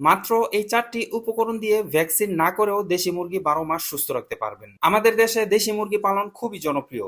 মাত্র এই চারটি উপকরণ দিয়ে ভ্যাকসিন না করেও দেশি মুরগি বারো মাস সুস্থ রাখতে পারবেন। আমাদের দেশে দেশি মুরগি পালন খুবই জনপ্রিয়।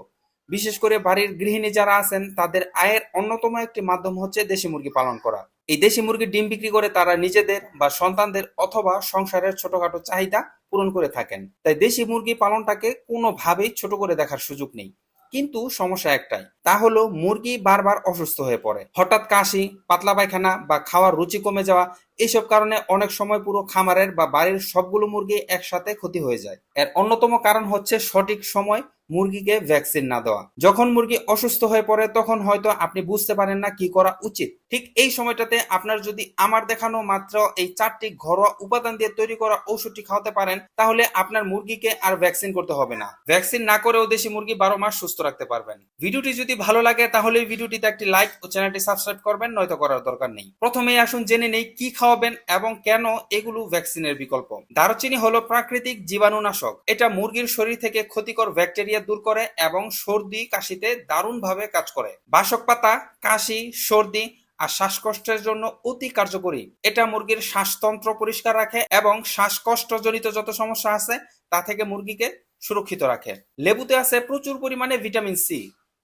বিশেষ করে বাড়ির গৃহিণী যারা আছেন, তাদের আয়ের অন্যতম একটি মাধ্যম হচ্ছে দেশি মুরগি পালন করা। এই দেশি মুরগির ডিম বিক্রি করে তারা নিজেদের বা সন্তানদের অথবা সংসারের ছোটখাটো চাহিদা পূরণ করে থাকেন। তাই দেশি মুরগি পালনটাকে কোনোভাবেই ছোট করে দেখার সুযোগ নেই। কিন্তু সমস্যা একটাই তা হলো মুরগি বারবার অসুস্থ হয়ে পড়ে। হঠাৎ কাশি, পাতলা পায়খানা বা খাওয়ার রুচি কমে যাওয়া এইসব কারণে অনেক সময় পুরো খামারের বা বাড়ির সবগুলো মুরগি একসাথে ক্ষতি হয়ে যায়। এর অন্যতম কারণ হচ্ছে সঠিক সময় মুরগিকে ভ্যাকসিন না দেওয়া। যখন মুরগি অসুস্থ হয়ে পড়ে, তখন হয়তো আপনি বুঝতে পারেন না কি করা উচিত। ঠিক এই সময়টাতে আপনার যদি আমার দেখানো মাত্র এই চারটি ঘরোয়া উপাদান দিয়ে তৈরি করা ঔষধটি খাওয়াতে পারেন, তাহলে আপনার মুরগিকে আর ভ্যাকসিন করতে হবে না। ভ্যাকসিন না করেও দেশি মুরগি বারো মাস সুস্থ রাখতে পারবেন। ভিডিওটি যদি ভালো লাগে, তাহলে ভিডিওটিতে একটি লাইক ও চ্যানেলটি সাবস্ক্রাইব করবেন, নয়তো করার দরকার নেই। প্রথমেই আসুন, জেনে নেই কি খাওয়াবেন এবং কেন এগুলো ভ্যাকসিনের বিকল্প। দারুচিনি হলো প্রাকৃতিক জীবাণুনাশক। এটা মুরগির শরীর থেকে ক্ষতিকর ব্যাকটেরিয়া দূর করে এবং সর্দি কাশিতে দারুণভাবে কাজ করে। বাসক পাতা, কাশি, সর্দি আর শ্বাসকষ্টের জন্য অতি কার্যকরী। এটা মুরগির শ্বাসতন্ত্র পরিষ্কার রাখে এবং শ্বাসকষ্টজনিত যত সমস্যা আছে, তা থেকে মুরগিকে সুরক্ষিত রাখে। লেবুতে আছে প্রচুর পরিমাণে ভিটামিন সি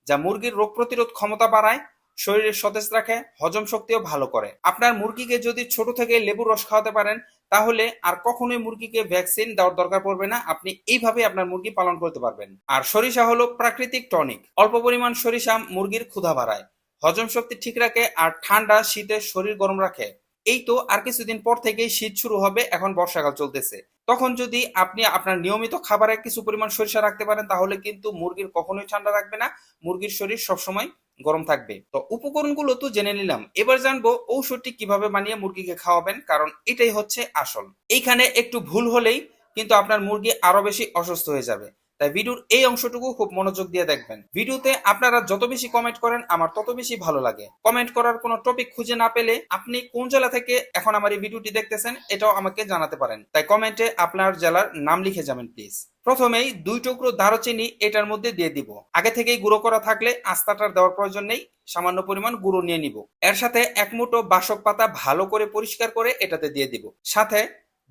যা মুরগির রোগ প্রতিরোধ ক্ষমতা বাড়ায়, শরীরে সতেজ রাখে, হজম শক্তিও ভালো করে। আপনার মুরগিকে যদি ছোট থেকে লেবুর রস খাওয়াতে পারেন, তাহলে আর কখনোই মুরগিকে ভ্যাকসিন দেওয়ার দরকার পড়বে না। আপনি এইভাবে আপনার মুরগি পালন করতে পারবেন। আর সরিষা হলো প্রাকৃতিক টনিক। অল্প পরিমাণ সরিষা মুরগির ক্ষুধা বাড়ায়। হজম শক্তি ঠিক রাখে আর ঠান্ডা শীতে শরীর গরম রাখে। এই তো আর কিছুদিন পর থেকেই শীত শুরু হবে, এখন বর্ষাকাল চলতেছে। তখন যদি আপনি আপনার নিয়মিত খাবারে কিছু পরিমাণ সরিষা রাখতে পারেন, তাহলে কিন্তু মুরগির কখনোই ঠান্ডা রাখবে না। মুরগির শরীর সবসময় গরম থাকবে। তো উপকরণগুলো তো জেনে নিলাম। এবার জানব ঔষধটি কীভাবে বানিয়ে মুরগিকে খাওয়াবেন, কারণ এটাই হচ্ছে আসল। এইখানে একটু ভুল হলেই কিন্তু আপনার মুরগি আরও বেশি অসুস্থ হয়ে যাবে। তাই ভিডিওর এই অংশটুকু খুব মনোযোগ দিয়ে দেখবেন। ভিডিওতে আপনারা যত বেশি কমেন্ট করেন, আমার তত বেশি ভালো লাগে। কমেন্ট করার কোনো টপিক খুঁজে না পেলে আপনি কোন জেলা থেকে এখন আমার এই ভিডিওটি দেখতেছেন, এটাও আমাকে জানাতে পারেন। তাই কমেন্টে আপনার জেলার নাম লিখে যাবেন প্লিজ প্রথমেই দুই টুকরো দারুচিনি এটার মধ্যে দিয়ে দিব। আগে থেকেই গুঁড়ো করা থাকলে আস্তাটার দেওয়ার প্রয়োজন নেই, সামান্য পরিমাণ গুঁড়ো নিয়ে নিব। এর সাথে এক মুঠো বাসক পাতা ভালো করে পরিষ্কার করে এটাতে দিয়ে দিব। সাথে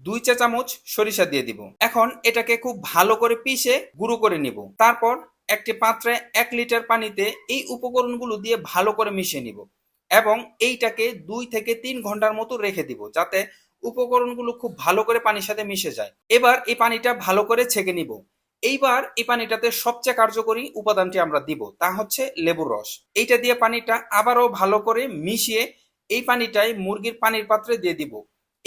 দুই চা চামচ সরিষা দিয়ে দিব। এখন এটাকে খুব ভালো করে পিষে গুঁড়ো করে নিব। তারপর একটি পাত্রে এক লিটার পানিতে এই উপকরণগুলো দিয়ে ভালো করে মিশিয়ে নিব এবং এইটাকে দুই থেকে তিন ঘণ্টার মতো রেখে দিব যাতে উপকরণগুলো খুব ভালো করে পানির সাথে মিশে যায়। এবার এই পানিটা ভালো করে ছেঁকে নিব। এইবার এই পানিটাতে সবচেয়ে কার্যকরী উপাদানটি আমরা দিব, তা হচ্ছে লেবুর রস। এইটা দিয়ে পানিটা আবারও ভালো করে মিশিয়ে এই পানিটাই মুরগির পানির পাত্রে দিয়ে দিব।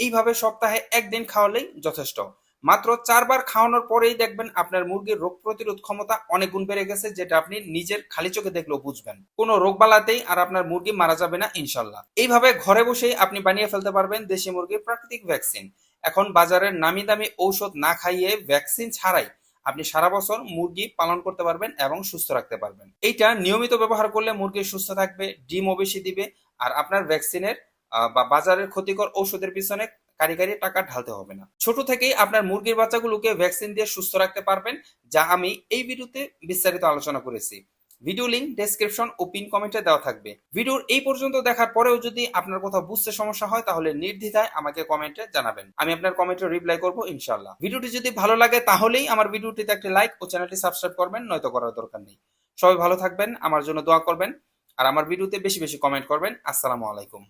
এইভাবে সপ্তাহে একদিন খাওয়ালেই যথেষ্ট। মাত্র চারবার খাওয়ানোর পরেই দেখবেন আপনার মুরগির রোগ প্রতিরোধ ক্ষমতা অনেক গুণ বেড়ে গেছে, যেটা আপনি নিজের খালি চোখে দেখলেও বুঝবেন। কোনো রোগ বালাতেই আর আপনার মুরগি মারা যাবে না, ইনশাল্লাহ। এইভাবে ঘরে বসেই আপনি বানিয়ে ফেলতে পারবেন দেশি মুরগির প্রাকৃতিক ভ্যাকসিন। এখন বাজারের নামি দামি ঔষধ না খাইয়ে ভ্যাকসিন ছাড়াই আপনি সারা বছর মুরগি পালন করতে পারবেন এবং সুস্থ রাখতে পারবেন। এইটা নিয়মিত ব্যবহার করলে মুরগি সুস্থ থাকবে ডিমও বেশি দিবে, আর আপনার ভ্যাকসিনের বা বাজারের ক্ষতিকর ঔষধের পিছনে কারিগরি টাকা ঢালতে হবে না। ছোট থেকেই আপনার মুরগির বাচ্চাগুলোকে ভ্যাকসিন দিয়ে সুস্থ রাখতে পারবেন, যা আমি এই ভিডিওতে বিস্তারিত আলোচনা করেছি। ভিডিও লিঙ্ক ডেসক্রিপশন ও পিন কমেন্টে দেওয়া থাকবে। ভিডিওর এই পর্যন্ত দেখার পরেও যদি আপনার কোথাও বুঝতে সমস্যা হয়, তাহলে নির্দ্বিধায় আমাকে কমেন্টে জানাবেন। আমি আপনার কমেন্টে রিপ্লাই করব ইনশাল্লাহ ভিডিওটি যদি ভালো লাগে, তাহলেই আমার ভিডিওটিতে একটি লাইক ও চ্যানেলটি সাবস্ক্রাইব করবেন, নয়তো করার দরকার নেই। সবাই ভালো থাকবেন, আমার জন্য দোয়া করবেন, আর আমার ভিডিওতে বেশি বেশি কমেন্ট করবেন। আসসালামু আলাইকুম।